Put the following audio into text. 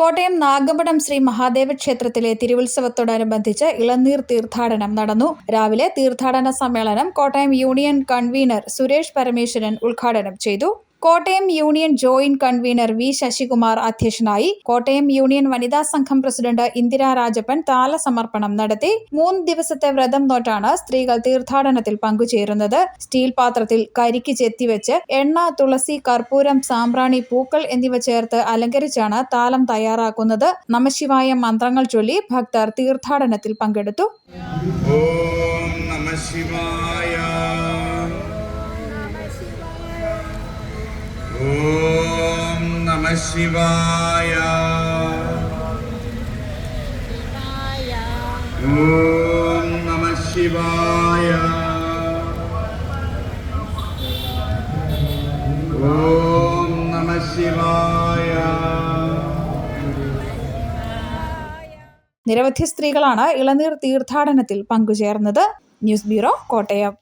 കോട്ടയം നാഗമ്പടം ശ്രീ മഹാദേവ ക്ഷേത്രത്തിലെ തിരുവുത്സവത്തോടനുബന്ധിച്ച് ഇളനീർ തീർത്ഥാടനം നടന്നു. രാവിലെ തീർത്ഥാടന സമ്മേളനം കോട്ടയം യൂണിയൻ കൺവീനർ സുരേഷ് പരമേശ്വരൻ ഉദ്ഘാടനം ചെയ്തു. Kottayam union joint convener V Sasikumar അധ്യക്ഷനായി കോട്ടയം യൂണിയൻ വനിതാ സംഘം പ്രസിഡന്റ് ഇന്ദിരാ രാജപ്പൻ താലസമർപ്പണം നടത്തി. മൂന്ന് ദിവസത്തെ വ്രതം നോട്ടാണ് സ്ത്രീകൾ തീർത്ഥാടനത്തിൽ പങ്കുചേരുന്നത്. സ്റ്റീൽ പാത്രത്തിൽ കരിക്ക് ചെത്തിവെച്ച് എണ്ണ തുളസി കർപ്പൂരം സാമ്പ്രാണി പൂക്കൾ എന്നിവ ചേർത്ത് അലങ്കരിച്ചാണ് താലം തയ്യാറാക്കുന്നത്. നമശിവായ മന്ത്രങ്ങൾ ചൊല്ലി ഭക്തർ തീർത്ഥാടനത്തിൽ പങ്കെടുത്തു. ഓം നമ ഓം നമ ശിവായ ഓം നമ ശിവായ ഓം നമ ശിവായ നിരവധി സ്ത്രീകളാണ് ഇളനീർ തീർത്ഥാടനത്തിൽ പങ്കുചേർന്നത്. News bureau Kottayam.